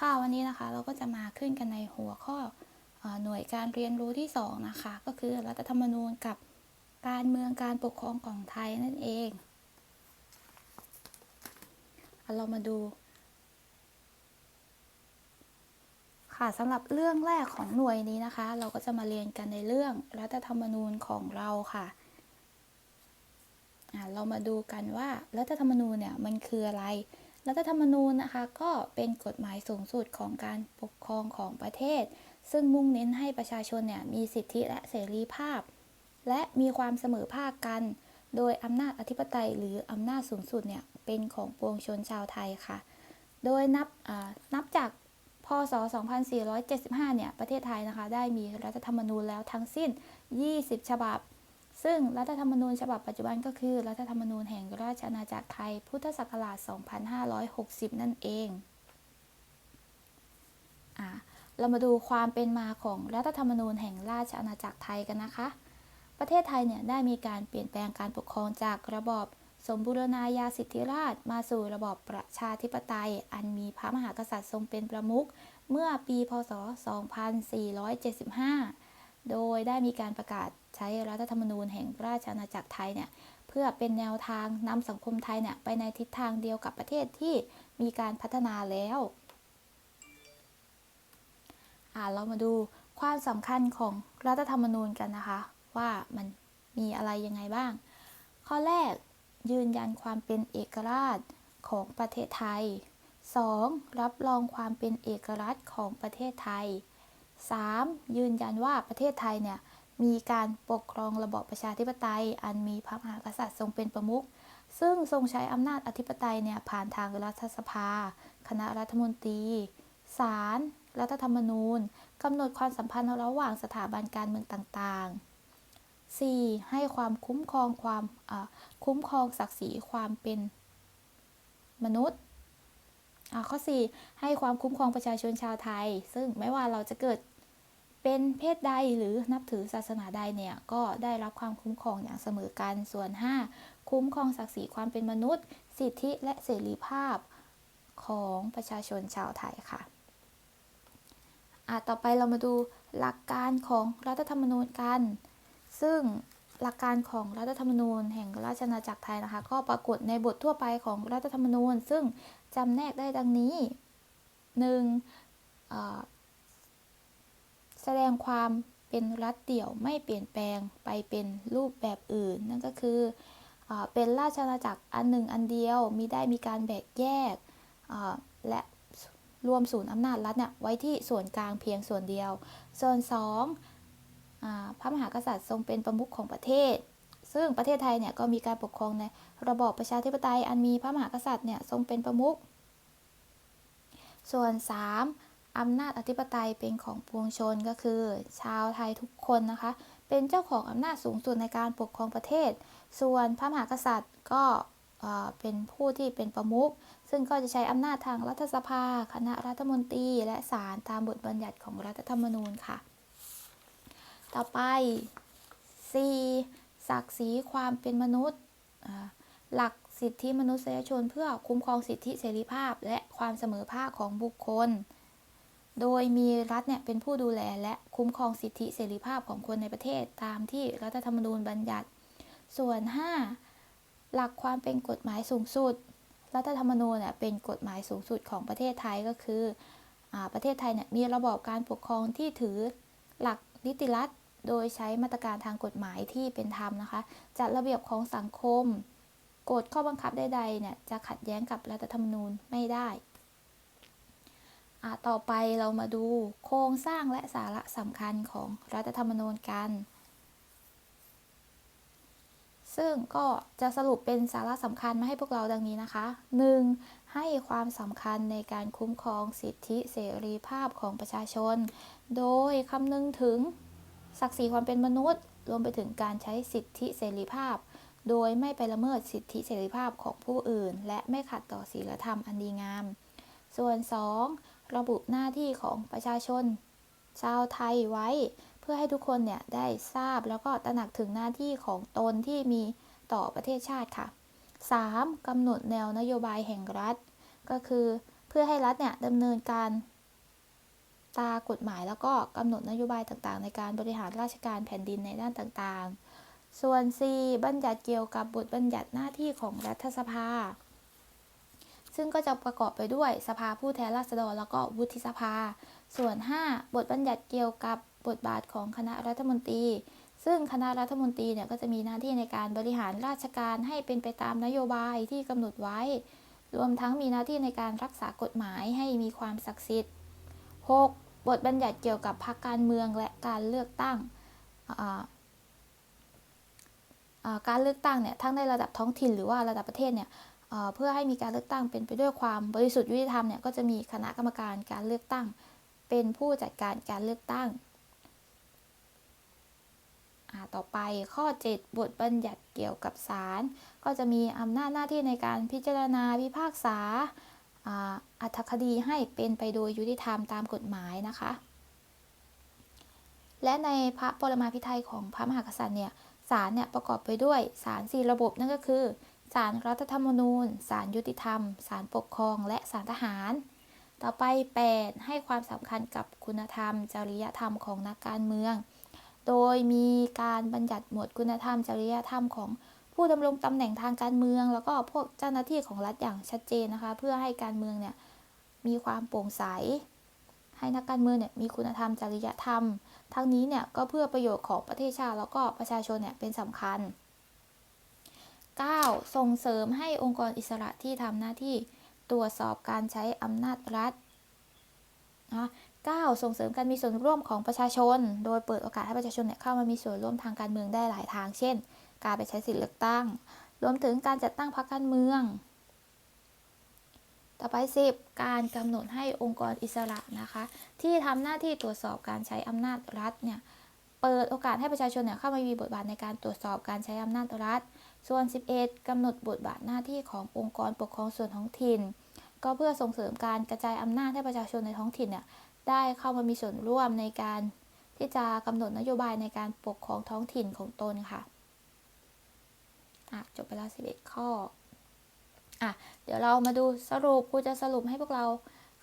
ค่ะวันนี้นะคะเราก็จะมาขึ้นกันในหัวข้ออหน่วยการเรียนรู้ที่สองนะคะ ก็คือรัฐธรรมนูญกับการเมืองการปกครองของไทยนั่นเองเอาเรามาดู ค่ะสำหรับเรื่องแรกของหน่วยนี้นะคะ เราก็จะมาเรียนกันในเรื่องรัฐธรรมนูญของเราค่ะอะเรามาดูกันว่ารัฐธรรมนูญเนี่ยมันคืออะไร รัฐธรรมนูญนะคะก็เป็นกฎหมายสูงสุดของการปกครองของประเทศ ซึ่งมุ่งเน้นให้ประชาชนเนี่ยมีสิทธิและเสรีภาพ และมีความเสมอภาคกัน โดยอำนาจอธิปไตยหรืออำนาจสูงสุดเนี่ยเป็นของปวงชนชาวไทยค่ะ โดยนับอ่านับจากพศ 2475 เนี่ยประเทศไทยนะคะได้มีรัฐธรรมนูญแล้วทั้งสิ้น 20 ฉบับ ซึ่งรัฐธรรมนูญฉบับปัจจุบันก็คือ รัฐธรรมนูญแห่งราชอาณาจักรไทย พุทธศักราช 2560 นั่นเองอ่าเรามาดูความเป็นมาของรัฐธรรมนูญแห่งราชอาณาจักรไทยกันนะคะ ประเทศไทยเนี่ยได้มีการเปลี่ยนแปลงการปกครองจากระบอบสมบูรณาญาสิทธิราชมาสู่ระบอบประชาธิปไตย อันมีพระมหากษัตริย์ทรงเป็นประมุขเมื่อปี พศ 2475 โดยได้มีการประกาศใช้รัฐธรรมนูญแห่งราชอาณาจักรไทยเนี่ยเพื่อเป็นแนวทางนำสังคมไทยเนี่ยไปในทิศทางเดียวกับประเทศที่มีการพัฒนาแล้วอ่าเรามาดูความสำคัญของรัฐธรรมนูญกันนะคะ ว่ามันมีอะไรยังไงบ้าง ข้อแรกยืนยันความเป็นเอกราชของประเทศไทย 2. รับรองความเป็นเอกราชของประเทศไทย 3. ยืนยันว่าประเทศไทยเนี่ยมีการปกครองระบอบประชาธิปไตย อันมีพระมหากษัตริย์ทรงเป็นประมุขซึ่งทรงใช้อำนาจอธิปไตยเนี่ยผ่านทางรัฐสภา คณะรัฐมนตรีศาลรัฐธรรมนูญกำหนดความสัมพันธ์ระหว่างสถาบันการเมืองต่างๆ 4. ให้ความคุ้มครองความคุ้มครองศักดิ์ศรีความเป็นมนุษย์ ข้อ 4 ให้ความคุ้มครองประชาชนชาวไทย ซึ่งไม่ว่าเราจะเกิดเป็นเพศใดหรือนับถือศาสนาใดเนี่ยก็ได้รับความคุ้มครองอย่างเสมอกัน ส่วน 5 คุ้มครองศักดิ์ศรีความเป็นมนุษย์ สิทธิและเสรีภาพของประชาชนชาวไทยค่ะอะต่อไปเรามาดูหลักการของรัฐธรรมนูญกัน ซึ่ง หลักการของรัฐธรรมนูญ แห่งราชอาณาจักรไทยนะคะ ก็ปรากฏในบททั่วไปของรัฐธรรมนูญ ซึ่งจำแนกได้ดังนี้ 1. แสดงความเป็นรัฐเดี่ยวไม่เปลี่ยนแปลงไปเป็นรูปแบบอื่น นั่นก็คืออเป็นราชอาณาจักรอันหนึ่งอันเดียวมีได้มีการแบ่งแยกและรวมศูนย์อำนาจรัฐเนี่ยไว้ที่ส่วนกลางเพียงส่วนเดียว ส่วน 2. พระมหากษัตริย์ทรงเป็นประมุขของประเทศ ซึ่งประเทศไทยเนี่ยก็มีการปกครองในระบอบประชาธิปไตยอันมีพระมหากษัตริย์เนี่ยทรงเป็นประมุข ส่วน 3. อำนาจอธิปไตยเป็นของปวงชนก็คือ ชาวไทยทุกคนนะคะ เป็นเจ้าของอำนาจสูงสุดในการปกครองประเทศ ส่วนพระมหากษัตริย์ก็เป็นผู้ที่เป็นประมุข ซึ่งก็จะใช้อำนาจทางรัฐสภา คณะรัฐมนตรี และศาลตามบทบัญญัติของรัฐธรรมนูญค่ะ ต่อไป 4. ศักดิ์ศรีความเป็นมนุษย์ หลักสิทธิมนุษยชนเพื่อคุ้มครองสิทธิเสรีภาพ และความเสมอภาคของบุคคล โดยมีรัฐเนี่ยเป็นผู้ดูแลและคุ้มครองสิทธิเสรีภาพของคนในประเทศตามที่รัฐธรรมนูญบัญญัติ ส่วน 5. หลักความเป็นกฎหมายสูงสุด รัฐธรรมนูญเนี่ยเป็นกฎหมายสูงสุดของประเทศไทยก็คืออประเทศไทยเนี่ยมีระบอบการปกครองที่ถือหลักนิติรัฐ โดยใช้มาตรการทางกฎหมายที่เป็นธรรมนะคะ จัดระเบียบของสังคม กฎข้อบังคับใดๆเนี่ยจะขัดแย้งกับรัฐธรรมนูญไม่ได้ต่อไปเรามาดูโครงสร้างและสาระสำคัญของรัฐธรรมนูญกัน ซึ่งก็จะสรุปเป็นสาระสำคัญมาให้พวกเราดังนี้นะคะ 1. ให้ความสำคัญในการคุ้มครองสิทธิเสรีภาพของประชาชน โดยคำนึงถึง ศักดิ์ศรีความเป็นมนุษย์ รวมไปถึงการใช้สิทธิเสรีภาพ โดยไม่ไปละเมิดสิทธิเสรีภาพของผู้อื่น และไม่ขัดต่อศีลธรรมอันดีงาม ส่วน 2. ระบุหน้าที่ของประชาชน ชาวไทยไว้ เพื่อให้ทุกคนเนี่ยได้ทราบแล้วก็ตระหนักถึงหน้าที่ของตนที่มีต่อประเทศชาติค่ะ 3. กำหนดแนวนโยบายแห่งรัฐ ก็คือเพื่อให้รัฐเนี่ยดำเนินการ ตรากฎหมายแล้วก็กำหนดนโยบายต่างๆ ในการบริหารราชการแผ่นดินในด้านต่างๆ ส่วน C บัญญัติเกี่ยวกับบทบัญญัติหน้าที่ของรัฐสภา ซึ่งก็จะประกอบไปด้วยสภาผู้แทนราษฎรแล้วก็วุฒิสภา ส่วน 5 บทบัญญัติเกี่ยวกับบทบาทของคณะรัฐมนตรี ซึ่งคณะรัฐมนตรีเนี่ยก็จะมีหน้าที่ในการบริหารราชการให้เป็นไปตามนโยบายที่กำหนดไว้ รวมทั้งมีหน้าที่ในการรักษากฎหมายให้มีความศักดิ์สิทธิ์ 6. บทบัญญัติเกี่ยวกับพรรคการเมืองและการเลือกตั้งการเลือกตั้งเนี่ยทั้งในระดับท้องถิ่นหรือว่าระดับประเทศเนี่ยเพื่อให้มีการเลือกตั้งเป็นไปด้วยความบริสุทธิ์ยุติธรรมเนี่ยก็จะมีคณะกรรมการการเลือกตั้ง เป็นผู้จัดการการเลือกตั้ง ต่อไปข้อ 7 บทบัญญัติเกี่ยวกับศาลก็จะมีอำนาจหน้าที่ในการพิจารณาพิพากษา อัธคดีให้เป็นไปโดยยุติธรรมตามกฎหมายนะคะ และในพระปรมาภิไธยของพระมหากษัตริย์เนี่ยศาลเนี่ยประกอบไปด้วยศาลสี่ระบบนั่นก็คือศาลรัฐธรรมนูญศาลยุติธรรมศาลปกครอง และศาลทหาร ต่อไป 8 ให้ความสำคัญกับคุณธรรม จริยธรรมของนักการเมือง โดยมีการบัญญัติหมวดคุณธรรม จริยธรรมของ ผู้ดำรงตำแหน่งทางการเมือง แล้วก็พวกเจ้าหน้าที่ของรัฐอย่างชัดเจนนะคะ เพื่อให้การเมืองเนี่ยมีความโปร่งใส ให้นักการเมืองเนี่ยมีคุณธรรมจริยธรรม ทั้งนี้เนี่ยก็เพื่อประโยชน์ของประเทศชาติแล้วก็ประชาชนเนี่ยเป็นสำคัญ 9. ส่งเสริมให้องค์กรอิสระที่ทำหน้าที่ตรวจสอบการใช้อำนาจรัฐนะ 9. ส่งเสริมการมีส่วนร่วมของประชาชน โดยเปิดโอกาสให้ประชาชนเนี่ยเข้ามามีส่วนร่วมทางการเมืองได้หลายทาง เช่น การไปใช้สิทธิเลือกตั้ง รวมถึงการจัดตั้งพรรคการเมือง ต่อไป 10 การกำหนดให้องค์กรอิสระนะคะ ที่ทำหน้าที่ตรวจสอบการใช้อำนาจรัฐเนี่ยเปิดโอกาสให้ประชาชนเนี่ยเข้ามามีบทบาทในการตรวจสอบการใช้อำนาจรัฐ ส่วน 11 กำหนดบทบาทหน้าที่ขององค์กรปกครองส่วนท้องถิ่น ก็เพื่อส่งเสริมการกระจายอำนาจให้ประชาชนในท้องถิ่นเนี่ยได้เข้ามามีส่วนร่วมในการที่จะกำหนดนโยบายในการปกครองท้องถิ่นของตนค่ะ อะจบไปแล้ว11 ข้ออะเดี๋ยวเรามาดูสรุปครูจะสรุปให้พวกเรา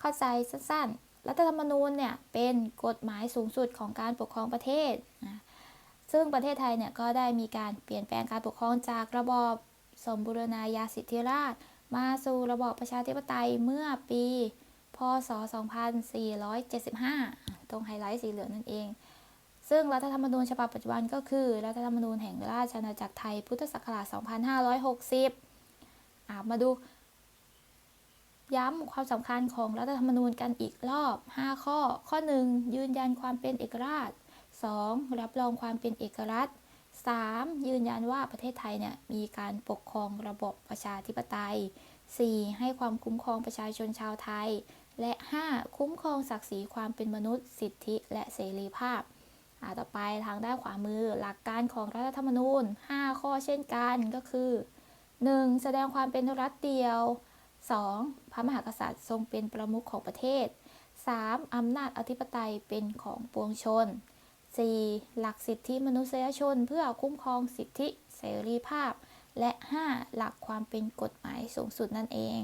เข้าใจสั้นๆ รัฐธรรมนูญเนี่ยเป็นกฎหมายสูงสุดของการปกครองประเทศนะซึ่งประเทศไทยเนี่ยก็ได้มีการเปลี่ยนแปลงการปกครองจากระบอบสมบูรณาญาสิทธิราช มาสู่ระบอบประชาธิปไตยเมื่อปี พศ 2475 ตรงไฮไลท์สีเหลืองนั่นเอง ซึ่งรัฐธรรมนูญฉบับปัจจุบันก็คือ รัฐธรรมนูญแห่งราชอาณาจักรไทยพุทธศักราช 2560อ่ามาดู ย้ำความสำคัญของรัฐธรรมนูญกันอีกรอบ 5 ข้อ ข้อ 1 ยืนยันความเป็นเอกราช 2. รับรองความเป็นเอกรัฐ 3. ยืนยันว่าประเทศไทยเนี่ยมีการปกครองระบบประชาธิปไตย 4. ให้ความคุ้มครองประชาชนชาวไทย และ 5. คุ้มครองศักดิ์ศรีความเป็นมนุษย์ สิทธิและเสรีภาพ ต่อไปทางด้านขวามือหลักการของรัฐธรรมนูญ 5 ข้อเช่นกันก็คือ 1. แสดงความเป็นรัฐเดียว 2. พระมหากษัตริย์ทรงเป็นประมุขของประเทศ 3. อำนาจอธิปไตยเป็นของปวงชน 4. หลักสิทธิมนุษยชนเพื่อคุ้มครองสิทธิเสรีภาพ และ 5. หลักความเป็นกฎหมายสูงสุดนั่นเอง